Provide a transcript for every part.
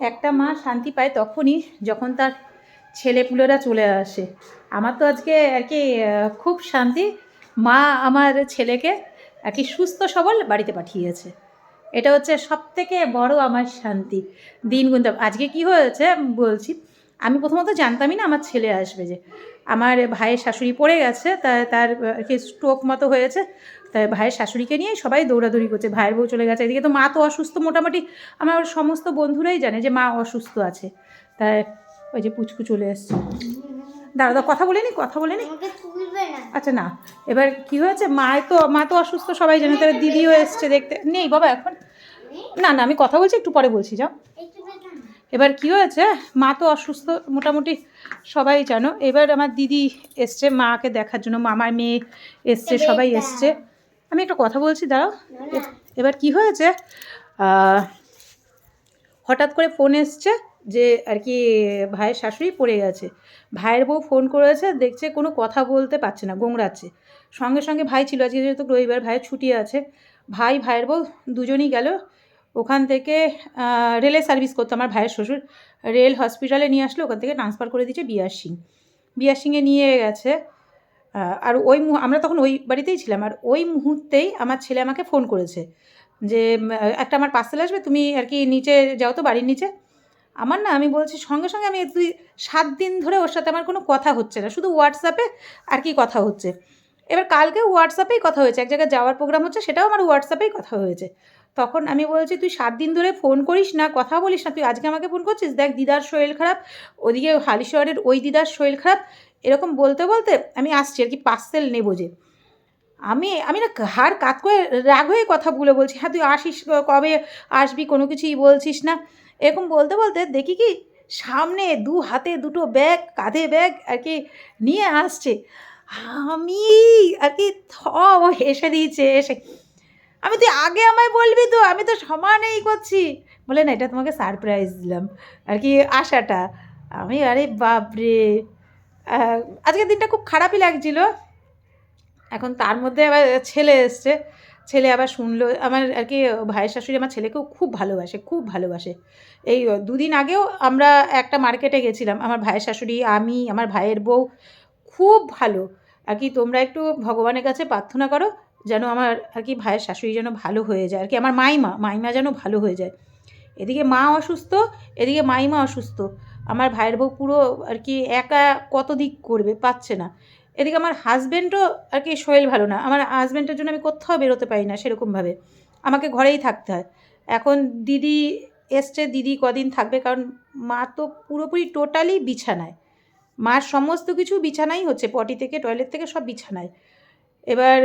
একটা মা শান্তি পায় তখনই যখন তার ছেলেপুলেরা চলে আসে। আমার তো আজকে আর কি খুব শান্তি। মা আমার ছেলেকে আর কি সুস্থ সবল বাড়িতে পাঠিয়েছে। এটা হচ্ছে সব থেকে বড় আমার শান্তি। দিন গুনতে আজকে কি হয়েছে বলছি আমি প্রথমত জানতামই না আমার ছেলে আসবে যে। আমার ভাইয়ের শাশুড়ি পড়ে গেছে তা তার কি স্ট্রোক মতো হয়েছে তাই ভাইয়ের শাশুড়িকে নিয়ে সবাই দৌড়াদৌড়ি করছে। ভাইয়ের বউ চলে গেছে এদিকে তো মা তো অসুস্থ মোটামুটি। আমার সমস্ত বন্ধুরাই জানে যে মা অসুস্থ আছে। তাই ওই যে পুচকু চলে এসছে। দাঁড়া কথা বলে নি কথা বলে নি? আমাকে তুলবে না। আচ্ছা না। এবার কি হয়েছে? মা তো মা তো অসুস্থ সবাই জানে। তার দিদিও এসছে দেখতে। নেই বাবা এখন। না না আমি কথা বলছি একটু পরে বলছি যাও। এবার কি হয়েছে? মা তো অসুস্থ মোটামুটি সবাই জানো। এবার আমার দিদি এসছে মাকে দেখার জন্য। মামার মেয়ে এসছে সবাই এসছে। আমি একটা কথা বলছি দাঁড়াও। এবার কি হয়েছে? হঠাৎ করে ফোন এসছে যে আর কি ভাইয়ের শাশুড়ি পড়ে গেছে। ভাইয়ের বউ ফোন করেছে দেখছে কোনো কথা বলতে পারছে না গোংড়াচ্ছে সঙ্গে সঙ্গে ভাই ছিল আজকে যেহেতু রবিবার ভাইয়ের ছুটি আছে। ভাই ভাইয়ের বউ দুজনই গেল। ওখান থেকে রেলে সার্ভিস করতো আমার ভাইয়ের শ্বশুর। রেল হসপিটালে নিয়ে আসলো, ওখান থেকে ট্রান্সফার করে দিয়েছে বিয়ার সিং। বিআর সিংয়ে নিয়ে গেছে আর ওই আমরা তখন ওই বাড়িতেই ছিলাম, আর ওই মুহূর্তেই আমার ছেলে আমাকে ফোন করেছে যে একটা আমার পার্সেল আসবে, তুমি আর কি নিচে যাও তো বাড়ির নিচে। আমার না, আমি বলছি, সঙ্গে সঙ্গে আমি দুই সাত দিন ধরে ওর সাথে আমার কোনো কথা হচ্ছে না, শুধু হোয়াটসঅ্যাপে আর কি কথা হচ্ছে। এবার কালকে হোয়াটসঅ্যাপেই কথা হয়েছে, এক জায়গায় যাওয়ার প্রোগ্রাম হচ্ছে সেটাও আমার হোয়াটসঅ্যাপেই কথা হয়েছে। তখন আমি বলছি, তুই সাত দিন ধরে ফোন করিস না, কথা বলিস না, তুই আজকে আমাকে ফোন করছিস? দেখ, দিদার শরীর খারাপ, ওদিকে হালিশহরের ওই দিদার শরীর খারাপ। এরকম বলতে বলতে আমি আসছি, আর কি পার্সেল নেব যে। আমি আমি না হাড় কাত করে রাগ হয়ে কথা বলে বলছি হ্যাঁ তুই আসিস কবে আসবি, কোনো কিছুই বলছিস না। এরকম বলতে বলতে দেখি কি, সামনে দু হাতে দুটো ব্যাগ কাঁধে ব্যাগ আর কি নিয়ে আসছে। আমি আর কি থ হেসে দিয়েছে এসে আমি, তুই আগে আমায় বলবি তো, আমি তো সমানেই করছি। বলে, না, এটা তোমাকে সারপ্রাইজ দিলাম। আর কি আশাটা। আমি, আরে বাপরে! আজকের দিনটা খুব খারাপই লাগছিল। এখন তার মধ্যে আবার ছেলে এসছে। ছেলে আবার শুনলো। আমার আর কি ভাইয়ের শাশুড়ি আমার ছেলেকেও খুব ভালোবাসে খুব ভালোবাসে। এই দুদিন আগেও আমরা একটা মার্কেটে গেছিলাম। আমার ভাইয়ের শাশুড়ি, আমি, আমার ভাইয়ের বউ, খুব ভালো। আর কি তোমরা একটু ভগবানের কাছে প্রার্থনা করো যেন আমার আর কি ভাইয়ের শাশুড়ি যেন ভালো হয়ে যায়। আর কি আমার মাইমা মাইমা যেন ভালো হয়ে যায়। এদিকে মা অসুস্থ, এদিকে মাইমা অসুস্থ। আমার ভাইয়ের বউ পুরো আর কি একা কত দিক করবে পাচ্ছে না। এদিকে আমার হাজব্যান্ডও আর কি শরীর ভালো না। আমার হাজব্যান্ডের জন্য আমি কোথাও বেরোতে পারি না সেরকমভাবে। আমাকে ঘরেই থাকতে হয়। এখন দিদি এসছে, দিদি কদিন থাকবে কারণ মা তো পুরোপুরি টোটালি বিছানায়। মার সমস্ত কিছু বিছানাই হচ্ছে, পটি থেকে টয়লেট থেকে সব বিছানায়। এবার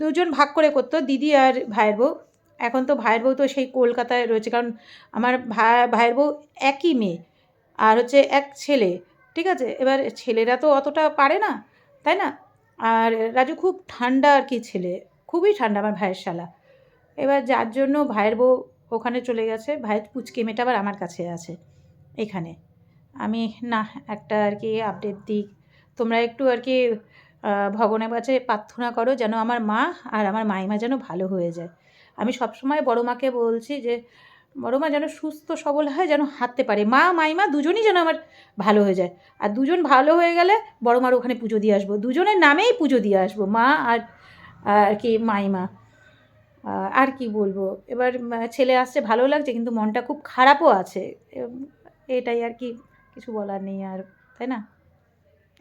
দুজন ভাগ করে করতো, দিদি আর ভাইয়ের বউ। এখন তো ভাইয়ের বউ তো সেই কলকাতায় রয়েছে, কারণ আমার ভাই ভাইয়ের বউ একই মেয়ে, আর হচ্ছে এক ছেলে, ঠিক আছে? এবার ছেলেরা তো অতটা পারে না, তাই না? আর রাজু খুব ঠান্ডা আর কি ছেলে, খুবই ঠান্ডা আমার ভাইয়ের শালা। এবার যার জন্য ভাইয়ের বউ ওখানে চলে গেছে, ভাইয়ের পুচকে মেয়েটা আবার আমার কাছে আছে, এখানে। আমি না, একটা আর কি আপডেট দিই। তোমরা একটু আর কি ভগবানের কাছে প্রার্থনা করো যেন আমার মা আর আমার মাইমা যেন ভালো হয়ে যায়। আমি সবসময় বড় মাকে বলছি যে, বড় মা যেন সুস্থ, সবল হয়, যেন হাঁটতে পারে। মা, মাইমা দুজনই যেন আমার ভালো হয়ে যায়। আর দুজন ভালো হয়ে গেলে বড় মার ওখানে পুজো দিয়ে আসব। দুজনের নামেই পুজো দিয়ে আসব, মা আর আর কি মাইমা। আর কি বলব? এবার ছেলে আসছে, ভালো লাগছে, কিন্তু মনটা খুব খারাপও আছে। এটাই আর কি কিছু বলার নেই আর তাই না